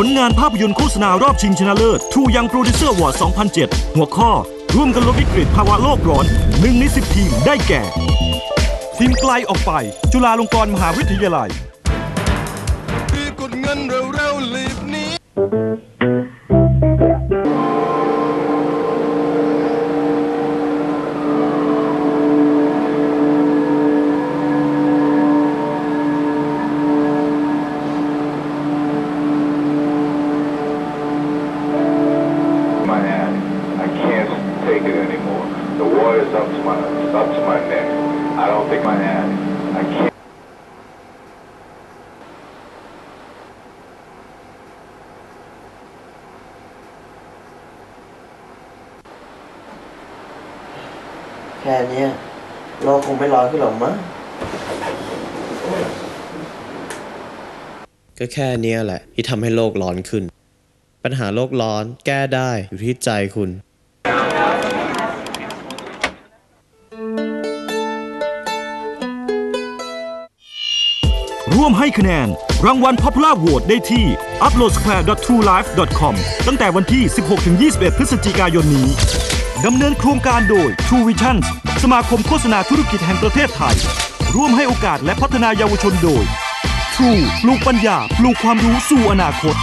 ผลงานภาพยนตร์โฆษณารอบชิงชนะเลิศทูยังโปรดิวเซอร์วอร์ด2007 หัวข้อ ร่วมกันลดวิกฤตภาวะโลกร้อนหนึ่งในสิบทีมได้แก่ ทีมไกลออกไป จุฬาลงกรณ์มหาวิทยาลัยรีบกดเงินเร็วๆรีบนี้ it anymore. The water's up to my up to my neck. I don't think my hand. I can't. แค่เนี้ยโลกคงไม่ร้อนขึ้นหรอกมั้งก็แค่เนี้ยแหละ ที่ทำให้โลกร้อนขึ้น ปัญหาโลกร้อนแก้ได้อยู่ที่ใจคุณ ร่วมให้คะแนน รางวัล Popular w o r d ได้ที่ uploadsquare.truelife.com ตั้งแต่วันที่ 16-21 พฤศจิกายนนี้ ดำเนินโครงการโดย True Vision สมาคมโฆษณาธุรกิจแห่งประเทศไทย ร่วมให้โอกาสและพัฒนายาวชนโดย True ปลูกปัญญา ปลูกความรู้สู่อนาคต